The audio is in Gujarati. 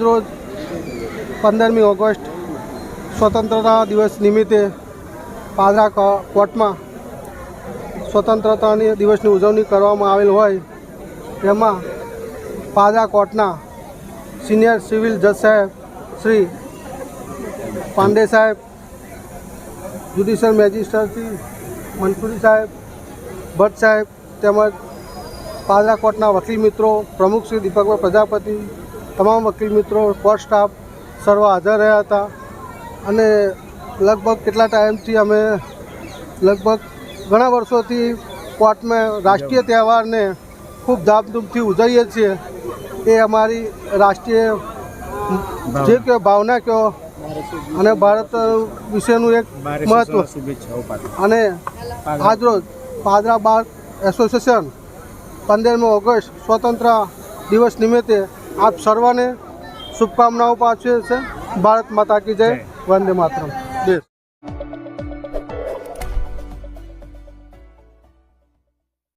રોજ પંદરમી ઓગસ્ટ સ્વતંત્રતા દિવસ નિમિત્તે પાદરા કોર્ટમાં સ્વતંત્રતાની દિવસની ઉજવણી કરવામાં આવેલ હોય તેમાં પાદરા કોર્ટના સિનિયર સિવિલ જજ સાહેબ શ્રી પાંડે સાહેબ, જ્યુડિશિયલ મેજિસ્ટ્રેટ શ્રી મનસુરી સાહેબ, ભટ્ટ સાહેબ તેમજ પાદરા કોર્ટના વકીલ મિત્રો, પ્રમુખ શ્રી દીપકભાઈ પ્રજાપતિ તમામ વકીલ મિત્રો કોર્ટ સ્ટાફ સર્વ હાજર રહ્યા હતા. અને લગભગ કેટલા ટાઈમથી અમે લગભગ ઘણા વર્ષોથી કોર્ટમાં રાષ્ટ્રીય તહેવારને ખૂબ ધામધૂમથી ઉજવીએ છીએ. એ અમારી રાષ્ટ્રીય જે કહો ભાવના કહો અને ભારત વિશેનું એક મહત્વ. અને આજરોજ પાદરા બાર એસોસિએશન પંદરમી ઓગસ્ટ સ્વતંત્ર દિવસ નિમિત્તે આપ સર્વને શુભકામનાઓ પાછી છે ભારત માતા કી જય. વંદે માતરમ. દેશ.